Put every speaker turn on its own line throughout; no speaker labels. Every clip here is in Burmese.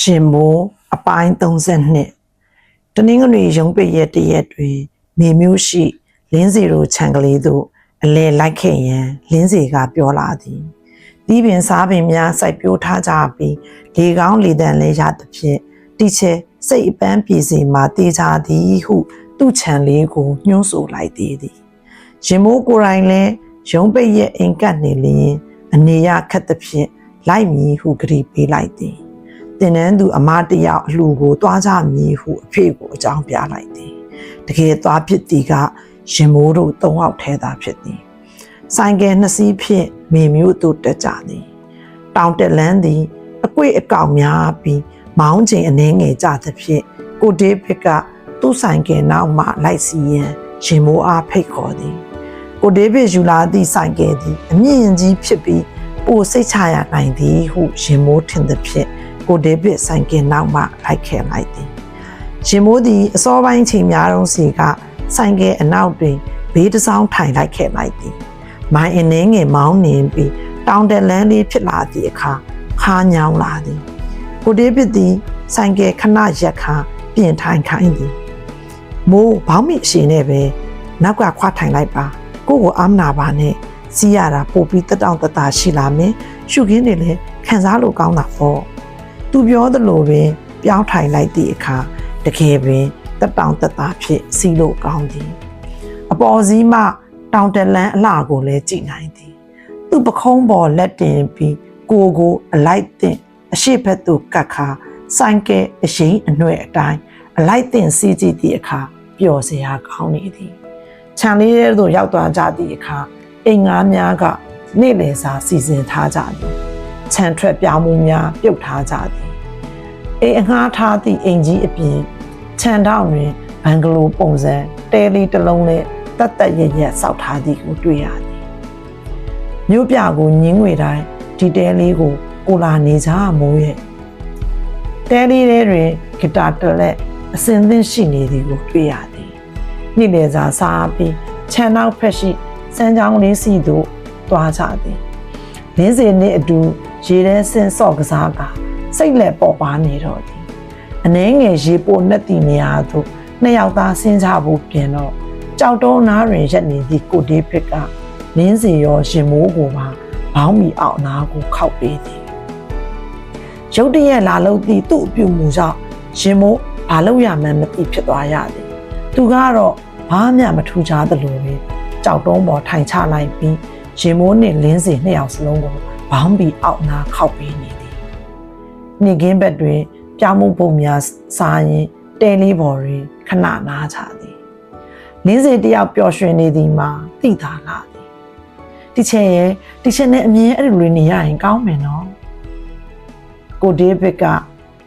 ရှင်မိုးအပိုင်း32တနင်္ဂနွေရုံးပိတ်ရက်တရက်တွင်မေမျိုးရှိလင်းစီတို့ခြံကလေးသို့အလဲလိုက်ခဲ့ရန်လင်းစီကပြောလာသည်တီးပင်စားပင်များစိုက်ပျိုးထားကြပြီးလေကောင်းလေတန်လဲရသဖြင့်တိချေစိတ်အပန်းပြည်စီမှာတေးကြသည်ဟုသူ့ခြံလေးကိုညှိုးဆိုလိုက်သေးသည်ရင်မိုးကိုယ်တိုင်လဲရုံးပိတ်ရက်အိမ်ကပ်နေလျင်အနေရခက်သဖြင့်လိုက်မည်ဟုကြည်ပေးလိုက်သည် တင်နန်းသူအမတယောက်အလှကိုတွားကြမည်ဟုအဖေကိုအကြောင်းပြလိုက်သည်တကယ်သွားဖြစ်သည်ကရင်မိုးတို့သုံးယောက်ထဲသာဖြစ်သည်ဆိုင်ကယ်နှစ်စီးဖြင့်မေမျိုးတို့တက်ကြသည်တောင်တက်လန်းသည်အကွေ့အကောင်များပြီးမောင်းချိန်အနှဲငယ်ကြသဖြင့်ကိုဒေးဖစ်ကသူ့ဆိုင်ကယ်နောက်မှလိုက်စီရန်ရင်မိုးအားဖိတ်ခေါ်သည်ကိုဒေးဖစ်ယူလာသည့်ဆိုင်ကယ်သည်အမြင့်ကြီးဖြစ်ပြီးပိုစိတ်ချရနိုင်သည်ဟုရင်မိုးထင်သဖြင့် ကိုဒေးဗစ်ဆိုင်ကင်နောက်မှလိုက်ခဲ့လိုက်သည်ရှင်မိုးသည်အစောပိုင်းချိန်များတုန်းစီကဆိုင်ကယ်အနောက်တွင်ဘေးတစ်စောင်းထိုင်လိုက်ခဲ့လိုက်သည်မိုင်းအနှင်းငယ်မောင်းနေပြီးတောင်တလန်းလေးဖြစ်လာသည့်အခါခါညောင်းလာသည်ကိုဒေးဗစ်သည်ဆိုင်ကယ်ခဏရက်ခါပြင်ထိုင်ခိုင်းသည်မိုးဘောင်းမိအရှင်နဲ့ပဲနောက်ကခွာထိုင်လိုက်ပါကိုကိုအားမနာပါနဲ့စီးရတာပို့ပြီးတက်တောင့်တတရှိလာမယ်ရှုခင်းတွေလည်းခံစားလို့ကောင်းတာပေါ့ သူပြောသလိုပင်ပြောင်းထိုင်လိုက်သည့်အခါတကယ်ပင်တက်တောင်တက်တာဖြစ်စီလို့ကောင်းသည်အပေါ်စီးမှတောင်တလန်းအလှကိုလည်းကြည်နိုင်သည်သူ့ပခုံးပေါ်လက်တင်ပြီးကိုကိုအလိုက်တင်အရှိဘက်သို့ကတ်ခါဆိုင်ကဲအရင်အနှွဲ့အတိုင်းအလိုက်တင်စီးကြည့်သည့်အခါပျော်စရာကောင်းနေသည်ခြံလေးထဲသို့ရောက်သွားကြသည့်အခါအိမ်ငါးများကနေ့လည်စာစီစဉ်ထားကြသည် ခြံထွက်ပြောင်းမှုများပြုတ်ထားကြသည်အိမ်အငှားထားသည့်အိမ်ကြီးအပြင်ခြံထောင်တွင်ဘန်ဂလိုပုံစံတဲလေးတစ်လုံးနဲ့တတ်တတ်ရရက်စောက်ထားသည်ကိုတွေ့ရသည်မြို့ပြကိုညင်းငွေတိုင်းဒီတဲလေးကိုကိုလာနေကြမိုးရဲ့တဲလေးထဲတွင်ဂီတာတစ်လက်အစင်သင့်ရှိနေသည်ကိုတွေ့ရသည်နေ့လည်စာစားပြီးခြံနောက်ဖက်ရှိစမ်းချောင်းလေးစီသို့သွားကြသည်လင်းစင်နှင့်အတူ ရေထဲဆင်းဆော့ကစားကစိတ်လက်ပေါ်ပါနေတော့သည်အနှဲငယ်ရေပိုနှက်တီနေရာသို့နှစ်ယောက်သားဆင်းကြဖို့ပြင်တော့ကြောက်တုံးနားတွင်ရက်နေသည့်ကိုဒေးဖစ်ကလင်းစီရောရှင်မိုးကိုပါဘောင်းမီအောင်နာကိုခောက်ပေးသည်ရုတ်တရက်လာလို့သည့်သူ့အပြုမူကြောင့်ရှင်မိုးဘာလို့ရမှန်းမသိဖြစ်သွားရသည်သူကတော့ဘာမှမထူကြသလိုပဲကြောက်တုံးပေါ်ထိုင်ချလိုက်ပြီးရင်မိုးနှင့်လင်းစီနှစ်ယောက်စလုံးကို ဘောင်းပြီးအောက်နာခောက်ပေးနေသည်။နေကင်းဘက်တွင်ပြောင်းမှုပုံများစားရင်တဲလေးပေါ်တွင်ခဏနားချသည်။လင်းစီတယောက်ပျော်ရွှင်နေသည်မှာသိသာလာသည်။ဒီချက်ရဲ့ဒီချက်နဲ့အမြင်အဲ့လိုလေးနေရရင်ကောင်းမယ်နော်။ကိုဒေးဗစ်က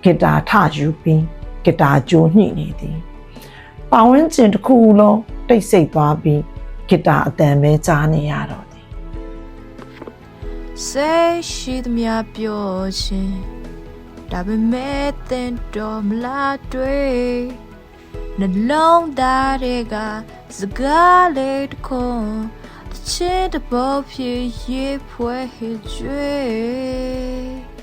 ဂီတာထယူပြီးဂီတာကြိုးညှိနေသည်။ပဝန်းကျင်တစ်ခုလုံးတိတ်ဆိတ်သွားပြီးဂီတာအတန်ပဲကြားနေရတော့ သည်
စိတ်ရှိသမျှပြောခြင်းဒါပေမဲ့တင်တော်မလားတွေ့နှလုံးသားတွေကစကားလေးတစ်ခုတစ်ချင်းတစ်ပေါ်ဖြစ်ရေးဖွဲဟစ်ကျွေး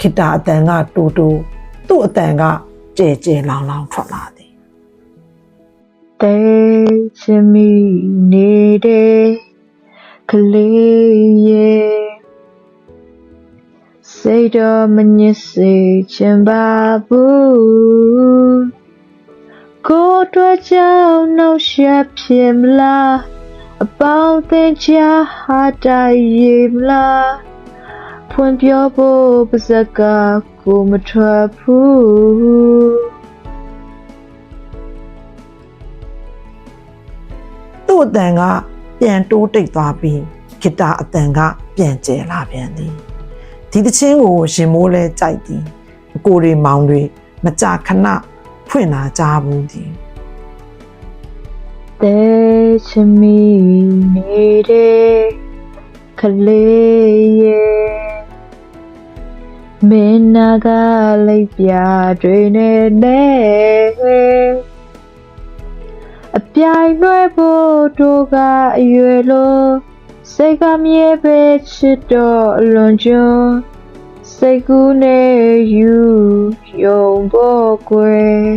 ခိတ္တအတန်ကတူတူသူ့အတန်ကကြဲကြဲလောင်လောင်ထွက်လာသည်
တေချင်မီနေတဲ့ကလေးရဲ့စိတ်တော်မညစ်စေချင်ပါဘူးကိုယ်တို့ကြောင့်နှောက်ယှက်ဖြစ်မလားအပေါင်းသင်ချာဟာတိုင်ရေမလားဖွင့်ပြောဖို့ပါစကကိုမထွက်ဘူး
အတန်ကပြန်တိုးတိတ်သွားပြီးခိတ္တအတန်ကပြန်ကျဲလာပြန်သည်ဒီတချင်းကိုရှင်မိုးလဲကြိုက်သည်အကိုတွေမောင်တွေမကြာခဏဖွင့်လာကြဘူးသည်
တဲချင်မီနေတဲ့ကလေးရဲ့မင်းနာကလိုက်ပြတွေနဲ့နဲ့ အပြိုင်လွှဲဖို့တို့ကအရွယ်လို့စိတ်ကမြဲပဲချစ်တော့အလွန်ကျွန်းစိတ်ကူးနဲ့ယူယုံဖို့ကွယ်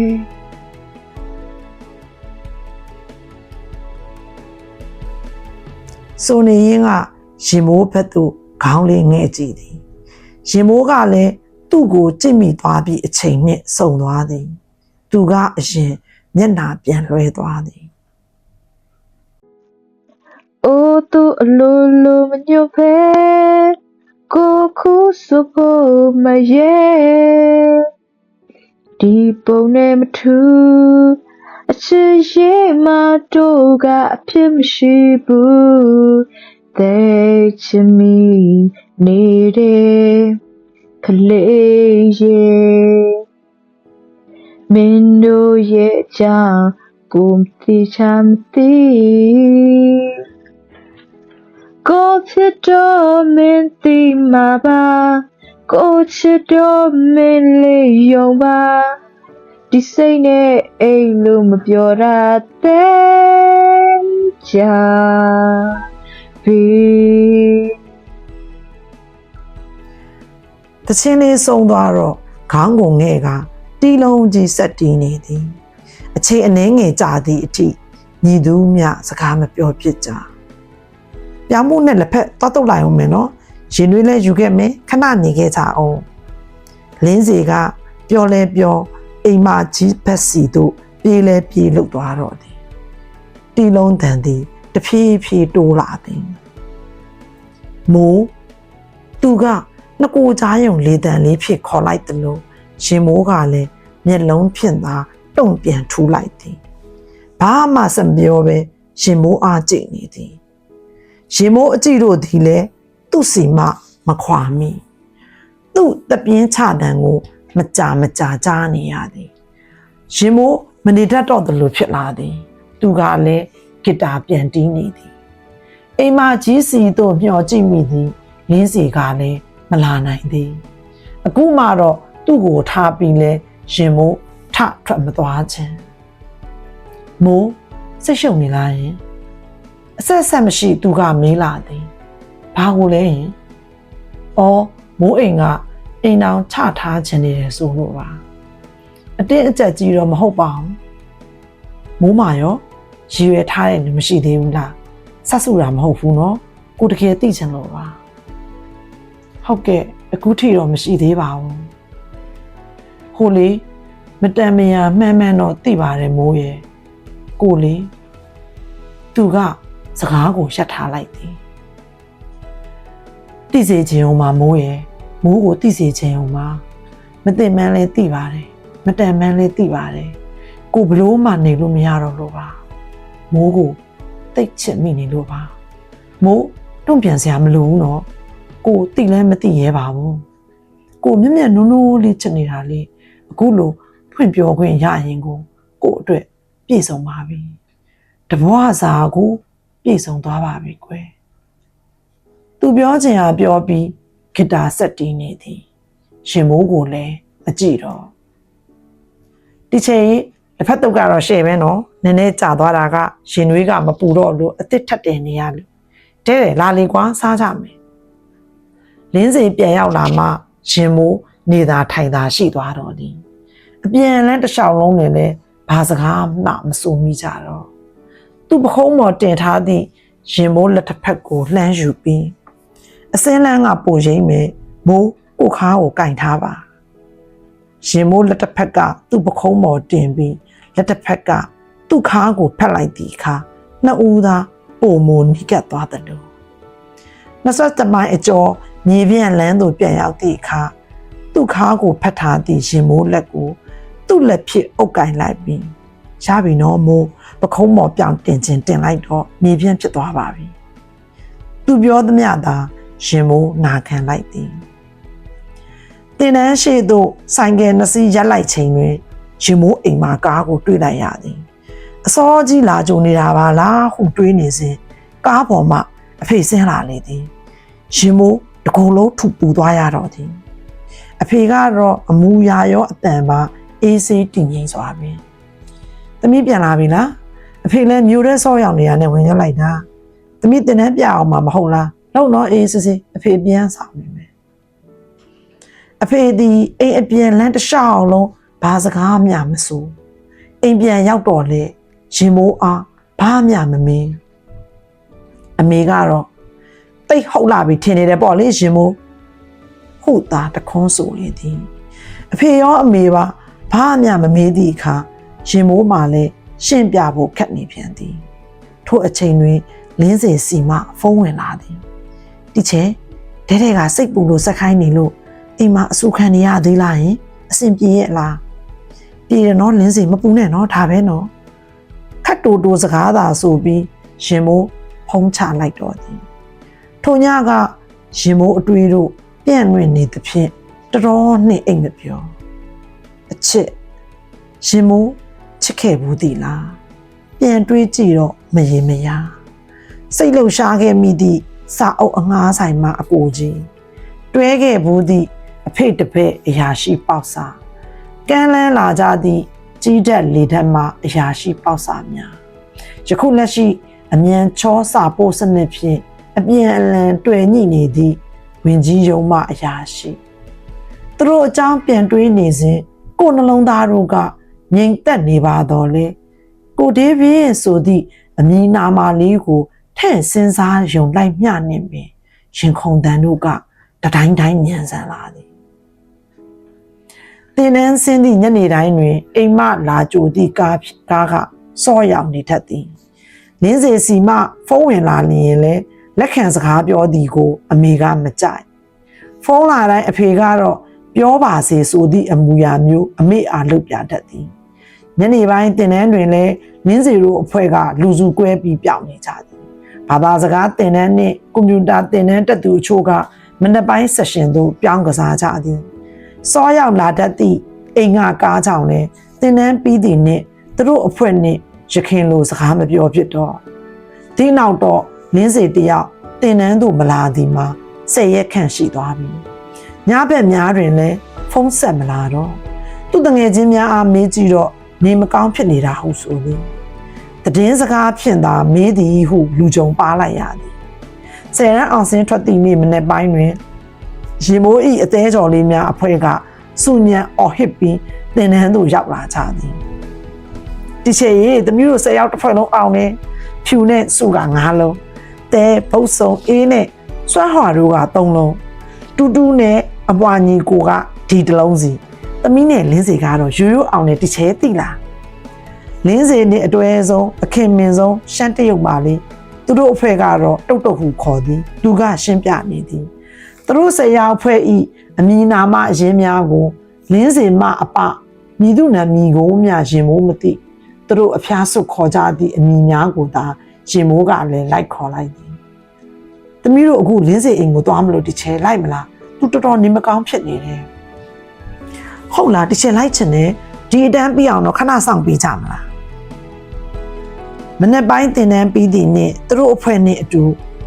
ဆိုနေရင်ကရင်မိုးဘက်သို့ခေါင်းလေးငဲ့ကြည့်သည်ရင်မိုးကလည်းသူ့ကိုကြိတ်မိသွားပြီးအချိန်နှင့်စုံသွားသည် သူကအရင် မျက်နှာပြန်လွှဲသွားသည်
အိုးသူအလိုလိုမညွတ်ဖဲကိုခုစဖို့မရဲ့ဒီပုံနဲ့မထူအချစ်ရဲ့မတို့ကအဖြစ်မရှိဘူးတဲ့ချင်မီနေတဲ့ကလေးရဲ့မင်းတို့ ရဲ့အကြောင်းကိုမသိချမ်းသိကိုချစ်တော်မင်းသိမှာပါကိုချစ်တော်မင်းလေးယုံပါဒီစိတ်နဲ့အိမ်လို့မပြောတာတဲ့ကြာပြီ
တချင်းလေးဆုံးသွားတော့ခေါင်းကိုငဲ့ကတီလုံးကြီးဆက်တီးနေသည် အချိန်အနှဲငယ်ကြာသည့်အထိညီသူမြစကားမပြောဖြစ်ကြပြောင်းမှုနဲ့လက်ဖက်သွားတုတ်လိုက်အောင်မယ်နော်ရင်တွေးလဲယူခဲ့မယ်ခဏနေခဲ့ကြအောင်လင်းစီကပျော်လဲပျော်အိမ်မကြီးဘက်စီတို့ပြေးလဲပြေးလုတ်သွားတော့သည်တီလုံးတန်သည်တဖြည်းဖြည်းတိုးလာသည်မိုးသူကနှစ်ကိုကြားယုံလေတံလေးဖြစ်ခေါ်လိုက်တယ်လို့ရှင်မိုးကလည်းမျက်လုံးဖြင့်သာ တုံ့ပြန်ထူလိုက်သည်ဘာမှစမပြောပဲရှင်မိုးအားကြည့်နေသည်ရှင်မိုးအကြည့်တို့ဒီလဲသူ့စီမမခွာမိသူ့တပြင်းချတံကို မကြာမကြာကြားနေရသည်ရှင်မိုးမနေတတ်တော့တယ်လို့ဖြစ်လာသည် သူကလည်းဂီတာပြန်တီးနေသည်အိမ်မကြီးစီတို့မျှော်ကြည့်မိသည်လင်းစီကလည်းမလာနိုင်သေးအခုမှတော့သူ့ကိုထားပြီးလဲရင်မို့ ထထွက်မသွားခြင်းမိုးစိတ်ရှုပ်နေလားယင်အဆက်ဆက်မရှိသူကမေးလာသည်ဘာကိုလဲယင်အော်မိုးအိမ်ကအိမ်တောင်ချထားခြင်းနေတယ်ဆိုလို့ပါအတင်းအကျပ်ကြီးတော့မဟုတ်ပါဘူးမိုးမာရောရည်ရွယ်ထားတဲ့မရှိသေးဘူးလားဆက်စုတာမဟုတ်ဘူးနော်ကိုတကယ်သိချင်လို့ပါဟုတ်ကဲ့အခုထိတော့မရှိသေးပါဘူးဟိုလေ မတန်မယာမှန်မှန်တော့သိပါတယ်မိုးရဲ့ကိုလေသူကစကားကိုရှက်ထားလိုက်သည်သိစေခြင်းအောင်မမိုးရဲ့မိုးကိုသိစေခြင်းအောင်မမသိမှန်းလဲသိပါတယ်မတန်မှန်းလဲသိပါတယ်ကိုဘလို့မှနေလို့မရတော့လို့ပါမိုးကိုတိတ်ချစ်မိနေလို့ပါမို့တုံ့ပြန်စရာမလိုဘူးနော်ကိုတိလည်းမတိရဲပါဘူးကိုမျက်မျက်နုံနုံလေးချစ်နေတာလေအခုလို ဖွင့်ပြောခွင့်ရရင်ကိုကိုအတွက်ပြည့်စုံပါပြီတဘွားစာကိုပြည့်စုံသွားပါပြီကွယ်သူပြောချင်တာပြောပြီးဂီတာဆက်တီးနေသည်ရှင်မိုးကိုလည်းမကြည့်တော့ဒီချိန်တစ်ဖက်တုပ်ကတော့ရှေ့ပဲနော်နည်းနည်းကြာသွားတာကရှင်နွေးကမပူတော့လို့အစ်စ်ထက်တင်နေရလို့တဲတယ်လာလေကွာစားကြမယ်လင်းစီပြန်ရောက်လာမှရှင်မိုးနေသာထိုင်သာရှိသွားတော့သည် အပြန်လန်းတစ်လျှောက်လုံးနဲ့လဲဘာစကားမှမဆိုမိကြတော့သူ့ပခုံးပေါ်တင်ထားသည့်ရင်မိုးလက်တစ်ဖက်ကိုလှမ်းယူပြီးအစင်းလန်းကပိုရိမ့်မယ်မိုးကိုခါကိုကင်ထားပါရင်မိုးလက်တစ်ဖက်ကသူ့ပခုံးပေါ်တင်ပြီးလက်တစ်ဖက်ကသူ့ခါကိုဖက်လိုက်သည်ခါနှစ်ဦးသာပုံမနီးကပ်သွားတယ်လို့နှစ်ဆက်တမိုင်းအကျော်မြေပြန့်လန်းသို့ပြန်ရောက်သည့်အခါသူ့ခါကိုဖက်ထားသည့်ရင်မိုးလက်ကို သူ့လက်ဖြစ်အုပ်ကင်လိုက်ပြီးရပြီနော်မိုးပခုံးပေါ်ပြောင်တင်ချင်းတင်လိုက်တော့မြေပြန့်ဖြစ်သွားပါပြီသူပြောသမျှသာရင်မိုးနာခံလိုက်သည်တင်တန်းရှိသို့ဆိုင်ကယ်နှစ်စီးရက်လိုက်ချိန်တွင်ရင်မိုးအိမ်မှာကားကိုတွေ့လိုက်ရသည်အစောကြီးလာကြုံနေတာပါလားဟုတွေးနေစဉ်ကားပေါ်မှအဖေဆင်းလာလေသည်ရင်မိုးတကုံလုံးထူပူသွားရတော့သည်အဖေကတော့အမူအရာရောအတန်ပါ အေးဆေးတည်ငြိမ်စွာပင်သမီးပြန်လာပြီလားအဖေလည်းမြို့ထဲဆော့ရောက်နေရနဲ့ဝင်ရောက်လိုက်တာသမီးတင်တန်းပြအောင်မှာမဟုတ်လားလောက်တော့အေးစစ်စစ်အဖေပြန်ဆောင်နေမယ်အဖေဒီအိမ်အပြန်လမ်းတစ်လျှောက်လုံးဘာစကားမှမဆိုအိမ်ပြန်ရောက်တော့လေရင်မိုးအားဘာမှမမင်းအမေကတော့တိတ်ဟုတ်လာပြီထင်နေတယ်ပေါ့လေရင်မိုးဟုတ်သားတခွန်းဆိုလေသည်အဖေရောအမေပါ ဘာမှမမေးသည့်အခါရင်မိုးမှလည်းရှင်းပြဖို့ခက်နေပြန်သည်ထို့အချိန်တွင်လင်းစေစီမှဖုံးဝင်လာသည်ဒီချေဒဲတဲ့ကစိတ်ပူလို့စက်ခိုင်းနေလို့အိမ်မှာအဆူခံနေရသေးလားယင်အဆင်ပြေရဲ့လားပြေတယ်နော်လင်းစေမပူနဲ့နော်ဒါပဲနော်ခတ်တူတူစကားသာဆိုပြီးရင်မိုးဖုံးချလိုက်တော့သည်ထိုညကရင်မိုးအတွေ့တို့ပြန့်လွင့်နေသဖြင့်တော်တော်နှိမ်အိမ်မပြော အချစ်ရင်မိုးချစ်ခဲ့ဘူးသည်လားပြန်တွေးကြည့်တော့မရင်မရစိတ်လှုပ်ရှားခဲ့မိသည့်စာအုပ်အငှားဆိုင်မှာအကိုကြီးတွဲခဲ့ဘူးသည့်အဖေတပည့်အရာရှိပေါက်စာကမ်းလန်းလာကြသည့်ကြီးတက်လေတက်မှအရာရှိပေါက်စာများယခုလက်ရှိအမြန်ချောစာပို့စနစ်ဖြင့်အပြန်အလှန်တွေ့ညှိနေသည့်ဝင်ကြီးယုံမှအရာရှိသူတို့အကြောင်းပြန်တွေးနေစဉ် ကိုယ်နှလုံးသားတို့ကငြိမ်သက်နေပါတော့လေကိုဒေးဗင်းဆိုသည့်အမည်နာမလေးကိုထဲ့စဉ်းစားယုံလိုက်မျှနေပင်ရင်ခုန်တန်တို့ကတတိုင်းတိုင်းညံဆန်လာသည်တင်နန်းစင်းသည့်ညနေတိုင်းတွင် အိမ်မလာကြိုသည့်ကားကားကစော့ရောက်နေတတ်သည်လင်းစေစီမှဖုံးဝင်လာလျင်လည်းလက်ခံစကားပြောသည်ကို အမေကမကြိုက်ဖုန်းလာတိုင်းအဖေကတော့ ပြောပါစေဆိုသည့်အမူအရာမျိုးအမေအားလုပ်ပြတတ်သည်ညနေပိုင်းတင်နန်းတွင်လည်းလင်းစီတို့အဖွဲ့ကလူစုကွဲပြီးပြောင်းနေကြသည်ဘာသာစကားတင်နန်းနှင့်ကွန်ပျူတာတင်နန်းတက်သူအချို့ကမနက်ပိုင်းဆက်ရှင်သို့ပြောင်းကစားကြသည်စောရောက်လာတတ်သည့်အိမ်ကကားကြောင့်လည်းတင်နန်းပြီးသည်နှင့်သူတို့အဖွဲ့နှင့်ရခင်လိုစကားမပြောဖြစ်တော့ဒီနောက်တော့လင်းစီတယောက်တင်နန်းသို့မလာသည်မှာဆယ်ရက်ခန့်ရှိသွားပြီ ညဘက်များတွင်လည်းဖုန်းဆက်မလာတော့သူတငယ်ချင်းများအားမေးကြည့်တော့နေမကောင်းဖြစ်နေတာဟုတ်ဆိုသည်တည်င်းစကားဖြင့်သာမေးသည်ဟုလူကြုံပါလိုက်ရသည်ဆယ်ရန်အောင်စင်းထွက်သည့်နေ့မနေ့ပိုင်းတွင်ရေမိုးဤအသေးကြော်လေးများအဖွဲ့ကစုညံအော်ဟစ်ပြီးတင်နန်းသို့ရောက်လာကြသည်ဒီချေရေတမျိုးတို့ဆယ်ယောက်တစ်ဖွဲ့လုံးအောင်နေဖြူနဲ့စုကငါးလုံးတဲပုတ်ဆုံအေးနဲ့စွမ်းဟွာတို့ကသုံးလုံးတူတူနဲ့ အပွားညီကိုကဒီတစ်လုံးစီသမီးနဲ့လင်းစီကတော့ရိုးရိုးအောင်နဲ့တချဲတိလားလင်းစီနဲ့အတွဲဆုံးအခင်မင်ဆုံးရှမ်းတရုတ်ပါလေသူတို့အဖွဲ့ကတော့တုတ်တုတ်ဟုခေါ်သည်လူကရှင်းပြနေသည်သူတို့ဆရာအဖွဲ့ဤအမည်နာမအရင်းများကိုလင်းစီမအပမြည်သူနာမည်ကိုမြရင်မိုးမသိသူတို့အဖျားဆုခေါ်ကြသည့်အမည်များကိုသာရင်မိုးကလည်းလိုက်ခေါ်လိုက်သည်သမီးတို့အခုလင်းစီအိမ်ကိုသွားမလို့တချဲလိုက်မလား သူတော်တော်နေမကောင်းဖြစ်နေတယ်ဟုတ်လားတချင်လိုက်ချင်တယ်ဒီအတန်းပြီးအောင်တော့ခဏဆောင်ပေးကြမလားမနေ့ပိုင်းတင်တန်းပြီးသည့်နေ့သူတို့အဖွဲ့နဲ့အတူ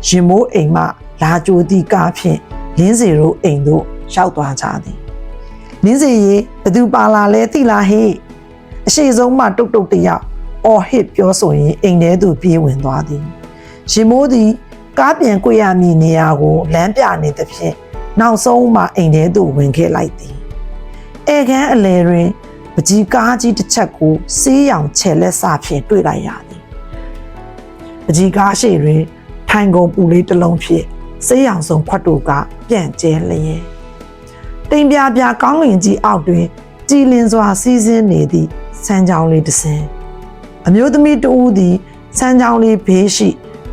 ရင်မိုးအိမ်မှလာကြိုသည့်ကားဖြင့်လင်းစီတို့အိမ်သို့ရောက်သွားကြသည်လင်းစီရေဘသူပါလာလဲသိလားဟေ့အရှိဆုံးမှတုတ်တုတ်တယောက်အော်ဟစ်ပြောဆိုရင်အိမ်ထဲသို့ပြေးဝင်သွားသည်ရင်မိုးသည်ကားပြန်ကြွရမည်နေရာကိုလမ်းပြနေသဖြင့် နောက်ဆုံးမှအိမ်ထဲသို့ဝင်ခဲ့လိုက်သည်အဲခန်းအလယ်တွင်ပကြီးကားကြီးတစ်ချက်ကိုစေးရောင်ချဲလက်စဖြင့်တွေ့လိုက်ရသည်ပကြီးကားရှိတွင်ထိုင်ကုန်ပူလေးတစ်လုံးဖြင့်စေးရောင်စုံခွက်တို့ကပြန့်ကျဲလျက်တိမ်ပြပြကောင်းလင်ကြီးအောက်တွင်ကြည်လင်စွာစီးဆင်းနေသည့်စမ်းကြောင်းလေးတစ်စင်းအမျိုးသမီးတဦးသည်စမ်းကြောင်းလေးဘေးရှိ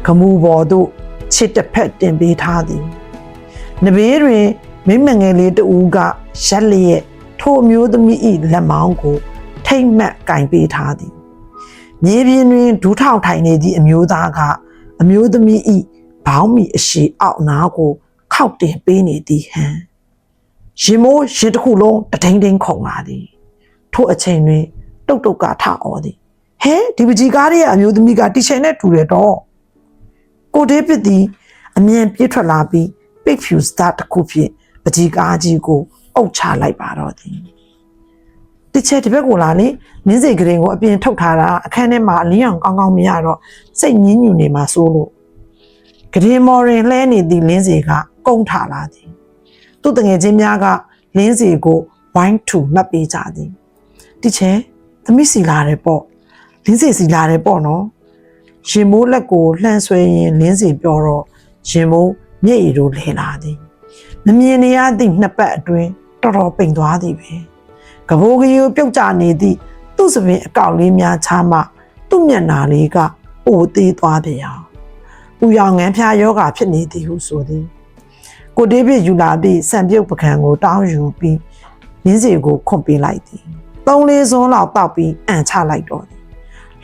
ဂမူပေါ်သို့ချစ်တစ်ဖက်တင်ပေးထားသည် နဘေးတွင်မိမငယ်လေးတဦးကရက်လျက်ထိုအမျိုးသမီး၏လက်မောင်းကို ထိမ့်မှတ်ကင်ပေးထားသည်မြေပြင်တွင်ဒူးထောက်ထိုင်နေသည့်အမျိုးသားကအမျိုးသမီး၏ဘောင်းမီအရှိအောက်နားကို ခောက်တင်ပေးနေသည်ဟန်ရင်မိုးရင်တစ်ခုလုံးတထိန်ထိန်ခုန်လာသည်ထို့အချိန်တွင် တုတ်တုတ်ကထအော်သည်ဟဲဒီပကြီးကားရဲ့အမျိုးသမီးကတီချင်နဲ့တူတယ်တော့ကိုဒေးပစ်သည်အမြန်ပြေးထွက်လာပြီး big fuse သားတစ်ခုဖြင့်ပကြီးကားကြီးကိုအုပ်ချလိုက်ပါတော့သည်တစ်ချက်တစ်ဘက်ကိုလာလေနင်းစိတ်ကရင်ကိုအပြင်ထုတ်ထားတာအခန်းထဲမှာအလင်းအောင်ကောင်းကောင်းမရတော့စိတ်ညင်းညူနေမှာစိုးလို့ကရင်မော်ရင်လှဲနေသည့်လင်းစီကကုန်းထလာသည် သူ့တငယ်ချင်းများကလင်းစီကိုဝိုင်းထူမှတ်ပေးကြသည်တီချဲသမီးစီလာတယ်ပေါ့လင်းစီစီလာတယ်ပေါ့နော်ရင်မိုးလက်ကိုလှမ်းဆွဲရင်လင်းစီပြောတော့ရင်မိုး မျက်ရည်တို့လဲလာသည်မမြင်နေရသည့်နှစ်ပတ်အတွင်းတော်တော်ပိန်သွားသည်ပဲကဘိုးကလေးပြုတ်ကျနေသည့်သူ့စပင်အကောက်လေးများချာမှသူ့မျက်နာလေးကအိုသေးသွားပြန်အောင်ပူရောင်ငန်းဖျားယောဂါဖြစ်နေသည်ဟုဆိုသည်ကိုဒေးဗစ်ယူလာသည့်စံပြုတ်ပကံကိုတောင်းယူပြီးလင်းစီကိုခွန်ပေးလိုက်သည်သုံးလေးစုံလောက်တောက်ပြီးအန်ချလိုက်တော့သည်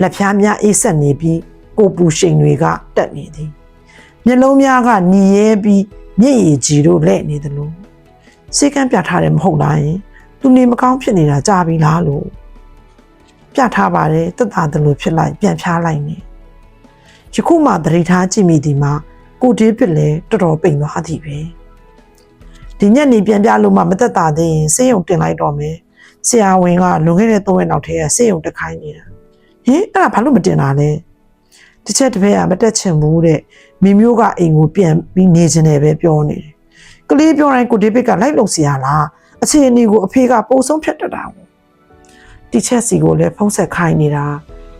လက်ဖျားများအေးဆက်နေပြီးကိုပူရှိန်တွေကတက်နေသည် မျက်လုံးများကညီရဲပြီးမျက်ရည်ကြီးတို့လဲ့နေသလိုစိတ်ကန်းပြထားတယ်မဟုတ်လားယင်သူနေမကောင်းဖြစ်နေတာကြာပြီလားလို့ပြထားပါတယ်တက်တာတယ်လို့ဖြစ်လိုက်ပြန်ဖြားလိုက်နေယခုမှသတိထားကြည့်မိဒီမှာကိုတေးပစ်လဲတော်တော်ပိန်သွားသည်ပဲဒီညနေပြန်ပြလို့မှမသက်တာသေးရင်စေးရုံတင်လိုက်တော့မယ်ဆရာဝန်ကလွန်ခဲ့တဲ့၃ရက်နောက်ထဲကစေးရုံတက်ခိုင်းနေတာဟင်အဲ့ဒါဘာလို့မတင်တာလဲတစ်ချက်တစ်ဖက်ကမတက်ချင်ဘူးတဲ့ မိမျိုးကအိမ်ကိုပြန်ပြီးနေချင်တယ်ပဲပြောနေတယ်ကလေးပြောတိုင်းကိုဒေးဗစ်ကလိုက်လုံစီရလားအခြေအနေကိုအဖေကပိုဆုံးဖြတ်တတ်တာပေါ့တီချက်စီကိုလည်းဖုံးဆက်ခိုင်းနေတာ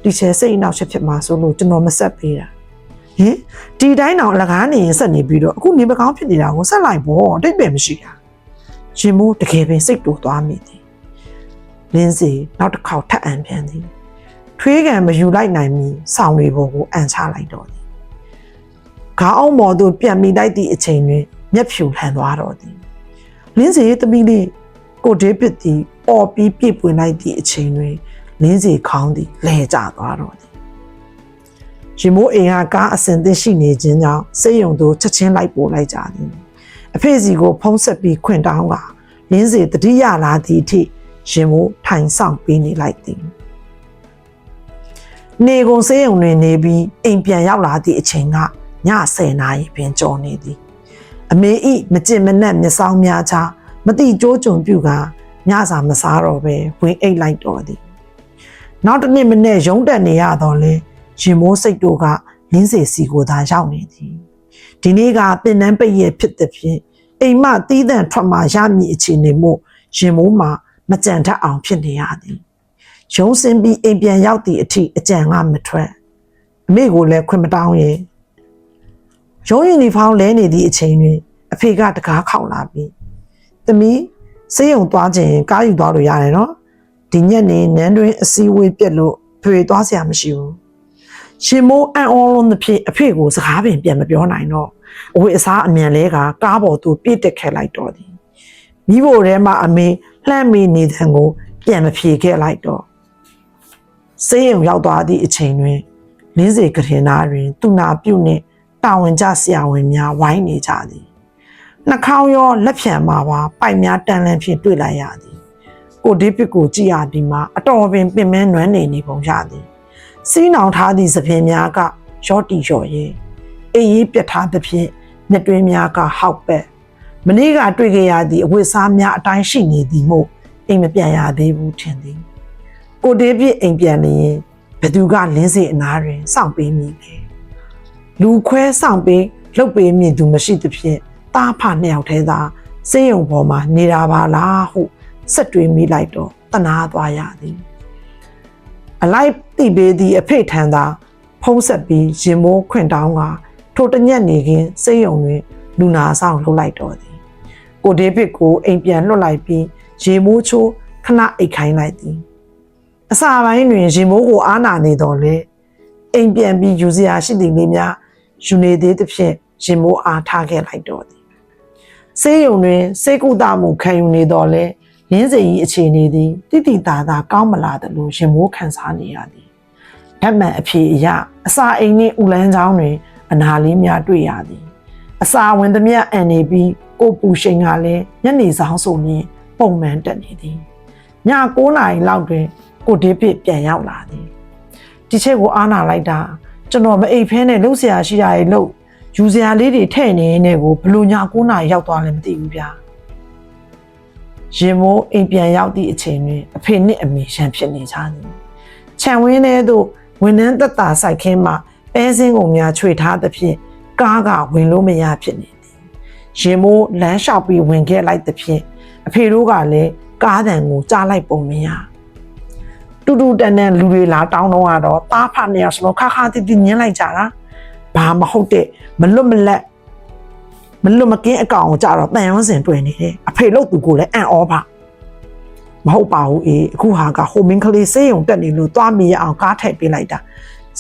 တီချက်စိတ်အနှောက်အယှက်ဖြစ်မှာဆိုလို့ကျွန်တော်မဆက်ပေးတာဟင်ဒီတိုင်းတော့အလကားနေရင်ဆက်နေပြီးတော့အခုနေမကောင်းဖြစ်နေတာကိုဆက်လိုက်ပေါ့တိတ်ပဲမရှိတာရှင်မိုးတကယ်ပင်စိတ်တူသွားမိသည်လင်းစီနောက်တစ်ခေါက်ထပ်အံပြန်သည်ထွေးကံမယူလိုက်နိုင်မီဆောင်းတွေပေါ်ကိုအန်ချလိုက်တော့သည် ခေါင်းအောင်မော်သို့ပြန်မိလိုက်သည့်အချိန်တွင်မျက်ဖြူလှန်သွားတော့သည်လင်းစီသမီးလေးကိုဒေးပစ်သည်အော်ပြီးပြစ်ပွင့်လိုက်သည့်အချိန်တွင်လင်းစီခေါင်းသည်လဲကျသွားတော့သည်ရှင်မိုးအိမ်ဟာကားအစင်သစ်ရှိနေခြင်းကြောင့်စိတ်ယုံသို့ချက်ချင်းလိုက်ပို့လိုက်ကြသည်အဖေစီကိုဖုံးဆက်ပြီးခွင့်တောင်းကလင်းစီတတိယလာသည့်အထိရှင်မိုးထိုင်ဆောင်ပေးနေလိုက်သည်နေကုန်စေးရုံတွင်နေပြီးအိမ်ပြန်ရောက်လာသည့်အချိန်က ည10နာရီပင်ကျော်နေသည်အမေဤမကြင်မနက်မျက်စောင်းများချမတိကြိုးကြုံပြုကညစာမစားတော့ပဲဝင်အိတ်လိုက်တော်သည်နောက်တစ်နေ့မနေ့ရုံးတက်နေရတော့လဲရင်မိုးစိတ်တို့ကလင်းစေစီကိုသာရောက်နေသည်ဒီနေ့ကပင်နှန်းပိတ်ရဖြစ်တဲ့ဖြင့်အိမ်မတီးတန့်ထွက်မှရမည်အခြေအနေမို့ရင်မိုးမှာမကြံတတ်အောင်ဖြစ်နေရသည်ရုံးစင်းပြီးအိမ်ပြန်ရောက်သည့်အထိအကြံကမထွက်အမေကိုလည်းခွင့်မတောင်းရဲ့ ရုံးယူနီဖောင်းလဲနေသည့်အချိန်တွင်အဖေကတကားခေါက်လာပြီးသမီးစေးရုံသွားခြင်းကားယူသွားလို့ရတယ်နော်ဒီညက်နေနန်းတွင်အစည်းအဝေးပြက်လို့ဖေသွားစရာမရှိဘူးရှင်မိုးအံ့ဩလုံးတစ်ဖြစ်အဖေကိုစကားပင်ပြန်မပြောနိုင်တော့အဝေးအစားအမြန်လဲကကားပေါ်သို့ပြစ်တက်ခဲ့လိုက်တော့သည်မိဖို့ထဲမှာအမေလှမ်းမိနေတဲ့ကိုပြန်မဖြေခဲ့လိုက်တော့စေးရုံရောက်သွားသည့်အချိန်တွင်လင်းစေကထင်သားတွင်သူနာပြုတ်နှင့် တာဝန်ကျဆရာဝန်များဝိုင်းနေကြသည်နှာခေါင်းရောလက်ဖြံမှာပါပိုက်များတန်လန်းဖြင့်တွေ့လိုက်ရသည် ကိုဒီပစ်ကိုကြည့်ရသည်မှာအတော်ပင်ပင်မဲနွမ်းနေနေပုံရသည်စီးနောင်ထားသည့်သဖြင့်များကရော့တီရော့ရဲ့အေးရေးပြတ်ထားသဖြင့်နှစ်တွင်းများကဟောက်ပက်မနေ့ကတွေ့ခဲ့ရသည့်အဝတ်စားများအတိုင်းရှိနေသည်မို့အိမ်မပြန်ရသေးဘူးထင်သည်ကိုဒီပစ်အိမ်ပြန်နေရင်ဘသူကလင်းစေအနားတွင်စောင့်ပေးမိလဲ လူခွဲဆောင်ပေးလှုပ်ပေးမြင်သူမရှိသဖြင့်တားဖနှစ်ယောက်ထဲသာစေးရုံပေါ်မှာနေတာပါလားဟုဆက်တွေးမိလိုက်တော့တနာသွားရသည်အလိုက်တိပေးသည့်အဖေထံသာဖုံးဆက်ပြီးရင်မိုးခွင့်တောင်းကထိုတညက်နေခင်စေးရုံတွင်လူနာဆောင်လှုပ်လိုက်တော့သည်ကိုဒေးဗစ်ကိုအိမ်ပြန်လွတ်လိုက်ပြီးရေမိုးချိုးခဏအိတ်ခိုင်းလိုက်သည်အစာပိုင်းတွင်ရေမိုးကိုအားနာနေတော်လဲအိမ်ပြန်ပြီးယူစရာရှိသည်လေးများ ယူနေသေးသဖြင့်ရင်မိုးအားထားခဲ့လိုက်တော့သည်စေးရုံတွင်စေကုသမှုခံယူနေတော်လဲလင်းစိန်ကြီးအခြေအနေသည်တိတိတသာကောင်းမလာသလိုရင်မိုးခံစားနေရသည်ဓာတ်မှန်အဖြေအရအစာအိမ်နှင့်ဥလန်းချောင်းတွင် အနာလေးများတွေ့ရသည် အစာဝင်သမျှအန်နေပြီးကိုပူရှိန်ကလည်းညနေဆောင်ဆိုမြင်ပုံမှန်တက်နေသည်ည9နာရီလောက်တွင် ကိုဒေးဗစ်ပြန်ရောက်လာသည်ဒီချက်ကိုအားနာလိုက်တာ ကျွန်တော်မအိပ်ဖဲနဲ့လှုပ်ရှားရှိတာရဲ့လှုပ်ယူစရာလေးတွေထည့်နေနေကိုဘလူညာ9နာရီရောက်သွားလည်းမသိဘူးဗျာရင်မိုးအိမ်ပြန်ရောက်သည့်အချိန်တွင်အဖေနှင့်အမေရန်ဖြစ်နေကြသည်ခြံဝင်းထဲသို့ဝန်နှန်းသက်တာစိုက်ခင်းမှပဲစင်းကုန်များချွေထားသဖြင့်ကားကဝင်လို့မရဖြစ်နေသည်ရင်မိုးလမ်းလျှောက်ပြီးဝင်ခဲ့လိုက်သဖြင့်အဖေတို့ကလည်းကားတန်ကိုကြားလိုက်ပုံမရ တူတူတန်တန်လူတွေလာတောင်းတော့ကတော့တားဖနေရစလို့ခါခါတိတိညင်းလိုက်ကြတာဘာမဟုတ်တဲ့မလွတ်မလက်မလွတ်မကင်းအကောင်ကိုကြတော့တန်ရုံးစင်တွေ့နေတယ်အဖေလို့သူကိုလည်းအံ့ဩပါမဟုတ်ပါဘူးအေးအခုဟာကဟိုမင်းကလေးစေးရုံတက်နေလို့သွားမိရအောင်ကားထိုက်ပေးလိုက်တာ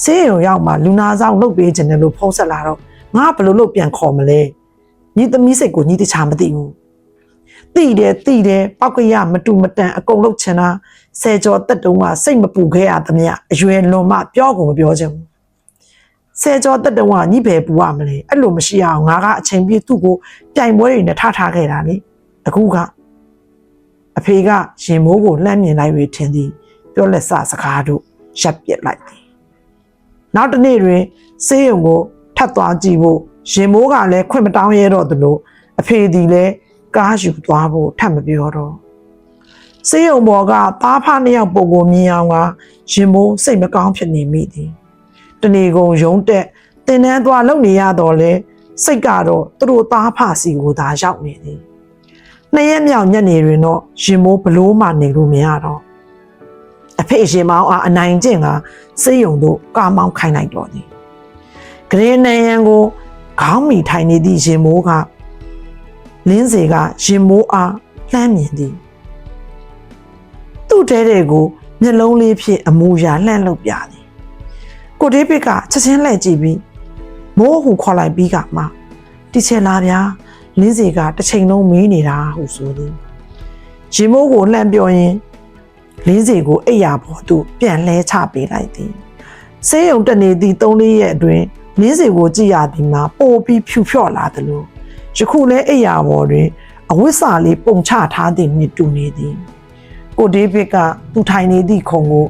စေးရုံရောက်မှလူနာဆောင်လုပ်ပေးခြင်းနဲ့လို့ဖုံးဆက်လာတော့ငါဘယ်လိုလုပ်ပြန်ခေါ်မလဲညီသမီးစိတ်ကိုညီတခြားမသိဘူးတိတယ်တိတယ်ပောက်ကရမတူမတန်အကုန်လုပ်ချင်တာ ဆယ်ကျော်တက်တုံးကစိတ်မပူခဲ့ရသမျှအရွယ်လွန်မှပြောကုန်မပြောချင်ဘူးဆယ်ကျော်တက်တုံးကညီပဲပူရမလဲအဲ့လိုမရှိအောင်ငါကအချိန်ပြည့်သူ့ကိုပြိုင်ပွဲတွေနဲ့ထားထားခဲ့တာလေအခုကအဖေကရင်မိုးကိုလှမ်းမြင်လိုက်၍ထင်သည်ပြောလက်စစကားတို့ရပ်ပစ်လိုက်သည်နောက်တစ်နေ့တွင်ဆေးရုံကိုထပ်သွားကြည့်ဖို့ရင်မိုးကလည်းခွင့်မတောင်းရတော့သလိုအဖေသည်လည်းကားယူသွားဖို့ထပ်မပြောတော့ ဆေးရုံပေါ်ကသားဖနှစ်ယောက်ပုံကိုမြင်အောင်ကရင်မိုးစိတ်မကောင်းဖြစ်နေမိသည်တဏီကုံရုံးတက်တင်တန်းသွားလုံနေရတော့လေစိတ်ကတော့သူတို့သားဖစီကိုသာရောက်နေသည်နှစ်ရက်မြောက်ညနေတွင်တော့ရင်မိုးဘလို့မှနေလို့မရတော့အဖေရှင်မောင်အားအနိုင်ကျင့်ကစိတ်ယုံတို့ကာမောင်းခိုင်းလိုက်တော့သည်ဂရေနယံကိုခေါင်းမီထိုင်နေသည့်ရင်မိုးကလင်းစေကရင်မိုးအားလှမ်းမြင်သည် သူ့တဲတဲ့ကိုမျက်လုံးလေးဖြင့်အမူအရာလှမ်းလုပ်ပြသည်ကိုဒေးဗစ်ကချက်ချင်းလှည့်ကြည့်ပြီးမိုးဟုခေါ်လိုက်ပြီးကမှတီချယ်လာဗျာလင်းစီကတစ်ချိန်လုံးမေးနေတာဟုဆိုသည်ရင်မိုးကိုလှမ်းပြောရင်းလင်းစီကိုအိယာပေါ်သို့ပြန်လဲချပေးလိုက်သည်ဆေးရုံတက်နေသည့်၃လေးရက်အတွင်းလင်းစီကိုကြည့်ရသည်မှာပိုပြီးဖြူဖြော့လာသလိုယခုလဲအိယာပေါ်တွင်အဝိစာလေးပုံချထားသည်နှင့်တူနေသည် ကိုဒေးဗစ်ကသူထိုင်နေသည့်ခုံကို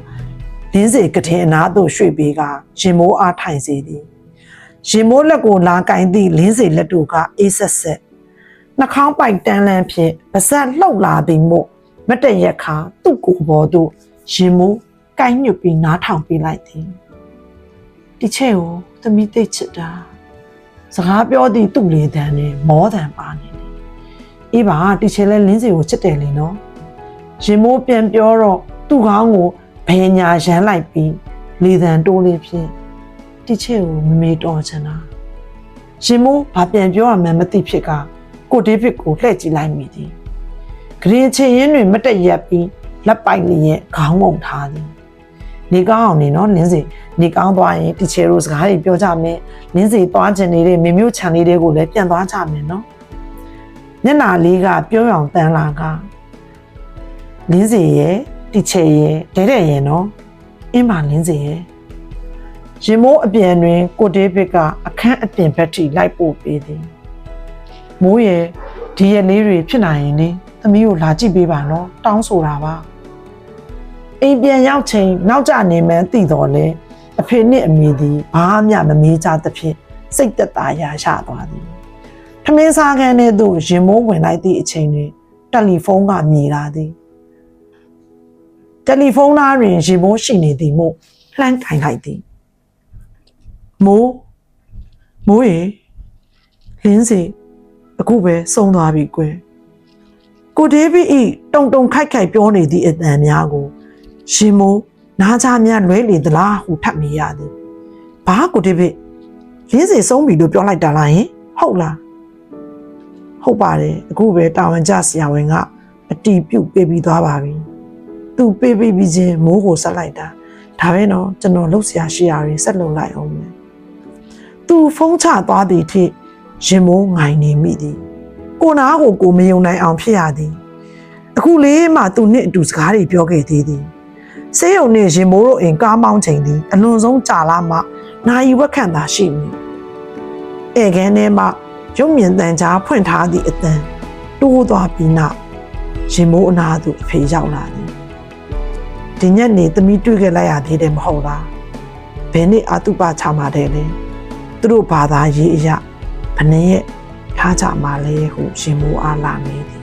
လင်းစီကထင်အနာသို့ရွှေ့ပေးကရင်မိုးအားထိုင်စေသည်ရင်မိုးလက်ကိုလာကင်သည့်လင်းစီလက်တို့ကအေးဆက်ဆက်နှာခေါင်းပိုက်တန်းလန်းဖြင့်ပါဇက်လှုပ်လာသည်မို့မတ်တရက်ခါသူ့ကိုယ်ပေါ်သို့ရင်မူကိုင်းညွတ်ပြီးနားထောင်ပေးလိုက်သည်ဒီချက်ကိုသမီးသိချစ်တာစကားပြောသည့်သူ့လေတန်းနဲ့မောတန်ပါနေတယ်အေးပါဒီချက်လဲလင်းစီကိုချစ်တယ်လေနော် ရင်မိုးပြန်ပြောတော့သူ့ခေါင်းကိုဘယ်ညာရမ်းလိုက်ပြီးလေတန်းတိုးလေးဖြင့်ဒီချက်ကိုမမေတော်ချင်တာရင်မိုးဘာပြန်ပြောရမှန်းမသိဖြစ်ကကိုဒေးဗစ်ကိုလှည့်ကြည့်လိုက်မိသည်ဂရင်ချင်ရင်တွင်မတက်ရက်ပြီးလက်ပိုက်လျက်ခေါင်းငုံထားသည်နေကောင်းအောင်နေနော်လင်းစီနေကောင်းသွားရင်တီချယ်တို့စကားတွေပြောကြမယ်လင်းစီသွားချင်နေတဲ့မေမျိုးခြံလေးတွေကိုလည်းပြန်သွားကြမယ်နော်မျက်နာလေးကပြောရောင်တန်းလာက လင်းစီရဲ့တီချယ်ရဲ့ဒဲတဲ့ရဲ့နော်အင်းပါလင်းစီရဲ့ရင်မိုးအပြန်တွင် ကိုဒေးဗစ်ကအခန်းအပြင်ဘက်ထိလိုက်ပို့ပေးသည်မိုးရဲ့ဒီရက်လေးတွေဖြစ်နိုင်ရင်လေသမီးကိုလာကြည့်ပေးပါနော်တောင်းဆိုတာပါအိမ်ပြန်ရောက်ချိန်နောက်ကျနေမှန်းသိတော်လဲအဖေနှင့်အမေသည်ဘာမှမမေးကြသဖြင့်စိတ်သက်သာရာရသွားသည်ထမင်းစားခန်းထဲသို့ရင်မိုးဝင်လိုက်သည့်အချိန်တွင်တယ်လီဖုန်းကမြည်လာသည် တယ်လီဖုန်းသားတွင်ရင်မိုးရှိနေသည်မို့လှမ်းထိုင်လိုက်သည်မိုးမိုးရေလင်းစီအခုပဲဆုံးသွားပြီကွယ်ကိုဒေးဗစ်ဤတုံတုံခိုက်ခိုက်ပြောနေသည့်အတန်များကိုရှင်မိုးနားချများလွဲလေသလားဟုထပ်မိရသည်ဘာကိုဒေးဗစ်လင်းစီဆုံးပြီလို့ပြောလိုက်တာလားယင်ဟုတ်လားဟုတ်ပါတယ်အခုပဲတာဝန်ကျဆရာဝန်ကအတီးပြုတ်ပေးပြီးသွားပါပြီ သူပေးပေးပြီးချင်းမိုးကိုဆက်လိုက်တာဒါပဲနော်ကျွန်တော်လှုပ်ရှားရှိရရင်ဆက်လုပ်လိုက်အောင်မယ်သူဖုံးချသွားသည်ထိရင်မိုးငိုင်နေမိသည်ကိုနာကိုကိုမယုံနိုင်အောင်ဖြစ်ရသည်အခုလေးမှသူနှင့်အတူစကားတွေပြောခဲ့သေးသည်ဆေးရုံနှင့်ရင်မိုးတို့အိမ်ကားမောင်းချိန်သည်အလွန်ဆုံးကြာလာမှနာယီဝက်ခန့်သာရှိမည်ဧကန်းထဲမှရုပ်မြင်သံကြားဖွင့်ထားသည့်အတန်တိုးသွားပြီးနောက်ရင်မိုးအနာသို့အဖေရောက်လာသည် ဒီညက်နေသမီးတွေ့ခဲ့လိုက်ရသေးတယ်မဟုတ်လားဘယ်နှစ်အတုပချမှာတယ်လဲသူတို့ဘာသာရေးအရာဘယ်နဲ့ထားကြမှာလဲဟုရှင်မိုးအားလာနေသည်